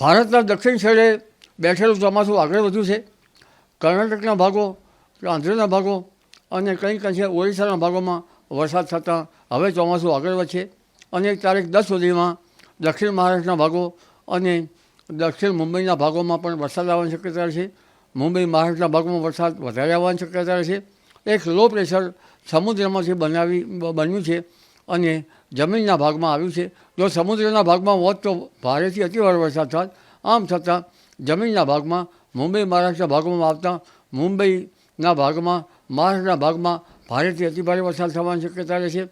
ભારતના દક્ષિણ છેડે બેઠેલું ચોમાસું આગળ વધ્યું છે. કર્ણાટકના ભાગો, આંધ્રના ભાગો અને કંઈક અંશે ઓડિશાના ભાગોમાં વરસાદ થતાં હવે ચોમાસું આગળ વધશે. અને તારીખ દસ સુધીમાં દક્ષિણ મહારાષ્ટ્રના ભાગો અને દક્ષિણ મુંબઈના ભાગોમાં પણ વરસાદ આવવાની શક્યતા છે. મુંબઈ, મહારાષ્ટ્રના ભાગોમાં વરસાદ વધારે આવવાની શક્યતા છે. એક લો પ્રેશર સમુદ્રમાંથી બનાવી, બન્યું છે અને જમીનના ભાગમાં આવ્યું છે. જો સમુદ્રના ભાગમાં હોત તો ભારેથી અતિભારે વરસાદ થાત. આમ છતાં જમીનના ભાગમાં, મુંબઈ, મહારાષ્ટ્રના ભાગોમાં આવતા, મુંબઈના ભાગમાં, મહારાષ્ટ્રના ભાગમાં ભારેથી અતિભારે વરસાદ થવાની શક્યતા રહેશે.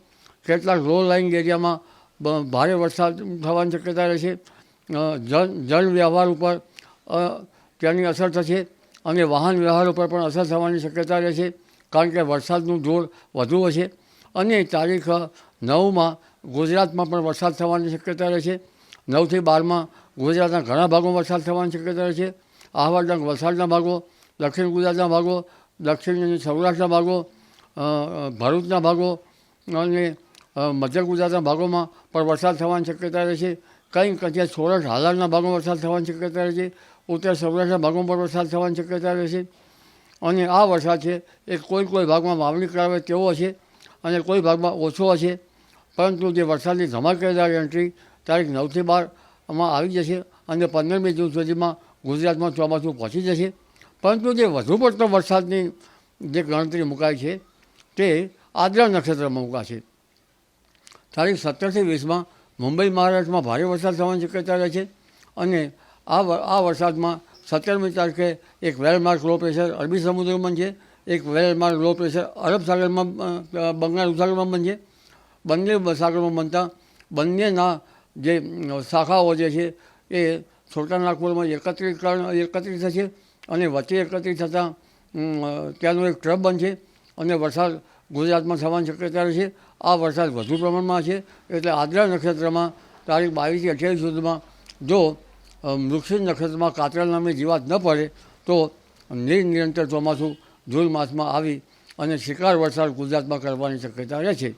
કેટલાક લો લાઇંગ એરિયામાં ભારે વરસાદ થવાની શક્યતા રહેશે. છે જળ વ્યવહાર ઉપર તેની અસર થશે અને વાહન વ્યવહાર ઉપર પણ અસર થવાની શક્યતા રહેશે. કારણ કે વરસાદનું જોર વધુ હશે. અને તારીખ નવમાં ગુજરાતમાં પણ વરસાદ થવાની શક્યતા રહે છે. નવથી બારમાં ગુજરાતના ઘણા ભાગોમાં વરસાદ થવાની શક્યતા રહે છે. આહવાડના વલસાડના ભાગો, દક્ષિણ ગુજરાતના ભાગો, દક્ષિણ સૌરાષ્ટ્રના ભાગો ભરૂચના ભાગો અને મધ્ય ગુજરાતના ભાગોમાં પણ વરસાદ થવાની શક્યતા રહે છે. કંઈક અત્યારે સોરઠ, હાલારના ભાગોમાં વરસાદ થવાની શક્યતા રહે છે. ઉત્તર સૌરાષ્ટ્રના ભાગોમાં પણ વરસાદ થવાની શક્યતા રહે છે. અને આ વરસાદ છે એ કોઈ કોઈ ભાગમાં વાવણી કરાવે તેવો હશે. અને કોઈ ભાગમાં ઓછો હશે. પરંતુ જે વરસાદની ધમાકેદાર એન્ટ્રી તારીખ નવથી બારમાં આવી જશે અને પંદરમી જૂન સુધીમાં ગુજરાતમાં ચોમાસું પહોંચી જશે. પરંતુ જે વધુ પડતો વરસાદની જે ગણતરી મુકાય છે, તે આદ્રા નક્ષત્રમાં મુકાશે. તારીખ સત્તરથી વીસમાં મુંબઈ, મહારાષ્ટ્રમાં ભારે વરસાદ થવાની શક્યતા રહે છે અને આ આ વરસાદમાં સત્તરમી તારીખે એક વેલમાર્ક લો પ્રેશર અરબી સમુદ્રમાં છે. એક વેલમાં લો પ્રેશર અરબ સાગરમાં બંગાળ ઉપસાગરમાં બનશે. બંને સાગરમાં બનતા, બંનેના જે શાખાઓ જે છે, એ છોટાનાગપુરમાં એકત્રીકરણ એકત્રિત થશે અને વચ્ચે એકત્રિત થતાં ત્યાંનો એક ટ્રપ બનશે અને વરસાદ ગુજરાતમાં થવાની શક્યતા રહેશે. આ વરસાદ વધુ પ્રમાણમાં છે એટલે આદ્રા નક્ષત્રમાં તારીખ બાવીસથી અઠ્યાવીસ સુધીમાં જો વૃક્ષિક નક્ષત્રમાં કાતરા નામની જીવાત ન પડે, તો નિરનિરંતર ચોમાસું જૂન માસમાં આવી અને શિકાર વરસાદ ગુજરાતમાં કરવાની શક્યતા રહે છે.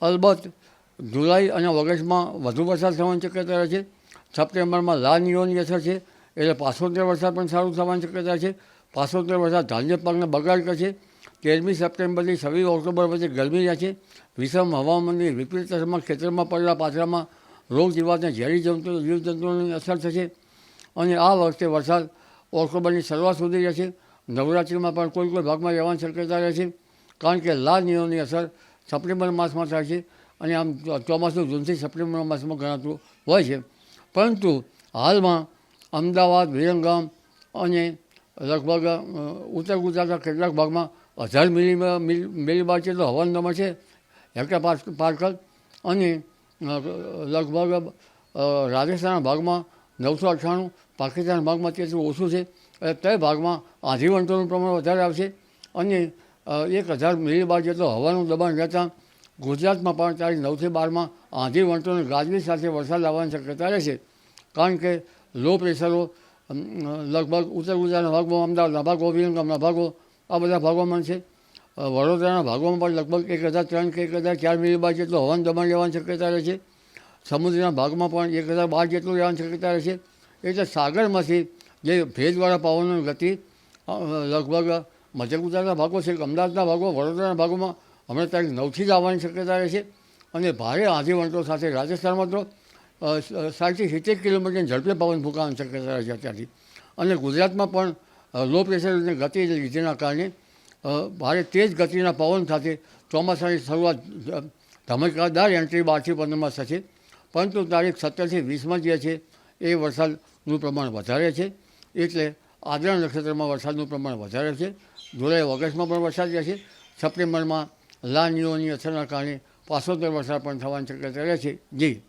અલબત્ત, જુલાઈ અને ઓગસ્ટમાં વધુ વરસાદ થવાની શક્યતા રહે છે. સપ્ટેમ્બરમાં લા નિયોની અસર છે, એટલે પાસોતેર વરસાદ પણ સારું થવાની શક્યતા છે. પાસોતેર વરસાદ ધાન્ય પાકને બગાડ કરશે તેરમી સપ્ટેમ્બરથી છવ્વીસ ઓક્ટોબર વચ્ચે ગરમી રહેશે વિષમ હવામાનની વિપરીત અસરમાં ખેતરમાં પડેલા પાથરામાં રોગ જીવાતને ઝેરી જંતુ, જીવજંતુઓની અસર થશે. અને આ વખતે વરસાદ ઓક્ટોબરની શરૂઆત સુધી રહેશે. નવરાત્રિમાં પણ કોઈ કોઈ ભાગમાં રહેવાની શક્યતા રહે છે. કારણ કે લાલ નિયમની અસર સપ્ટેમ્બર માસમાં થાય છે અને આમ ચોમાસું જૂનથી સપ્ટેમ્બર માસમાં ગણાતું હોય છે. પરંતુ હાલમાં અમદાવાદ, વિરંગામ અને લગભગ ઉત્તર ગુજરાતના કેટલાક ભાગમાં હજાર મિલી મિલીબાર જેટલો હવન દમણ છે, હેક્ટર પાર્કલ અને લગભગ રાજસ્થાનના ભાગમાં નવસો અઠ્ઠાણું, પાકિસ્તાનના ભાગમાં તેટલું ઓછું છે. તે ભાગમાં આંધી વંટોનું પ્રમાણ વધારે આવશે. અને એક હજાર મિલીબાર જેટલો હવાનું દબાણ રહેતાં ગુજરાતમાં પણ તારીખ નવથી બારમાં આંધી વંટોની ગાજવી સાથે વરસાદ આવવાની શક્યતા રહેશે. કારણ કે લો પ્રેશરો લગભગ ઉત્તર ગુજરાતના ભાગમાં અમદાવાદના ભાગો વિરંગામના ભાગો, આ બધા ભાગોમાં છે. વડોદરાના ભાગોમાં પણ લગભગ એક હજાર ત્રણ કે એક હજાર ચાર મિલીબાર જેટલો હવાનું દબાણ રહેવાની શક્યતા રહેશે સમુદ્રના ભાગમાં પણ એક હજાર બાર જેટલું રહેવાની શક્યતા રહેશે એટલે સાગરમાંથી જે ભેજવાળા પવનોની ગતિ લગભગ મધ્ય ગુજરાતના ભાગો છે, અમદાવાદના ભાગો, વડોદરાના ભાગોમાં હમણાં તારીખ નવથી જ આવવાની શક્યતા રહે છે. અને ભારે આંધીવંટો સાથે રાજસ્થાનમાં તો સાઠથી સિત્તેર કિલોમીટરની ઝડપે પવન ફૂંકાવાની શક્યતા રહે છે અત્યારથી. અને ગુજરાતમાં પણ લો પ્રેશરની ગતિ લીધેના કારણે ભારે તેજ ગતિના પવન સાથે ચોમાસાની શરૂઆત ધમાકેદાર એન્ટ્રી બારથી પંદરમાં થશે. પરંતુ તારીખ સત્તરથી વીસમાં જે છે, એ વરસાદનું પ્રમાણ વધારે છે. એટલે આદરણ નક્ષત્રમાં વરસાદનું પ્રમાણ વધારે છે. જુલાઈ, ઓગસ્ટમાં પણ વરસાદ રહેશે. સપ્ટેમ્બરમાં લાનીઓની અસરના કારણે પાછોતેર વરસાદ પણ થવાની શક્યતા રહે છે જી.